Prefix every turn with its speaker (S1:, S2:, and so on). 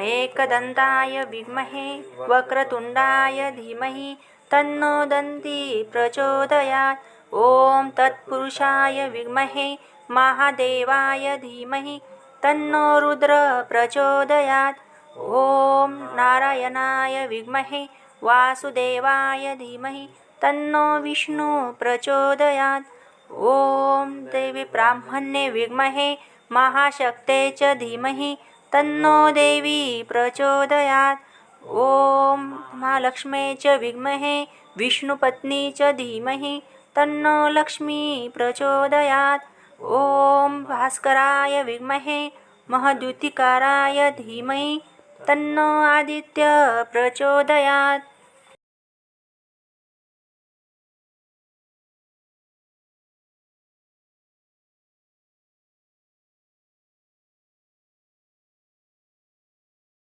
S1: एकदन्ताय विद्महे वक्रतुण्डाय धीमहि, तन्नो दन्ती प्रचोदयात्। ॐ तत्पुरुषाय विद्महे महादेवाय धीमहि, तन्नो रुद्र प्रचोदयात्। ॐ नारायणाय विद्महे वासुदेवाय धीमहि, तन्नो विष्णु प्रचोदयात्। ॐ देवी ब्राह्मणे विद्महे महाशक्ते च धीमहि तन्नो देवी प्रचोदयात्। ॐ महालक्ष्मे च विद्महे, विष्णुपत्नी च धीमहि, तन्नो लक्ष्मी प्रचोदयात्। ॐ भास्कराय विद्महे, महद्युतिकाराय धीमहि, तन्नो आदित्य प्रचोदयात्।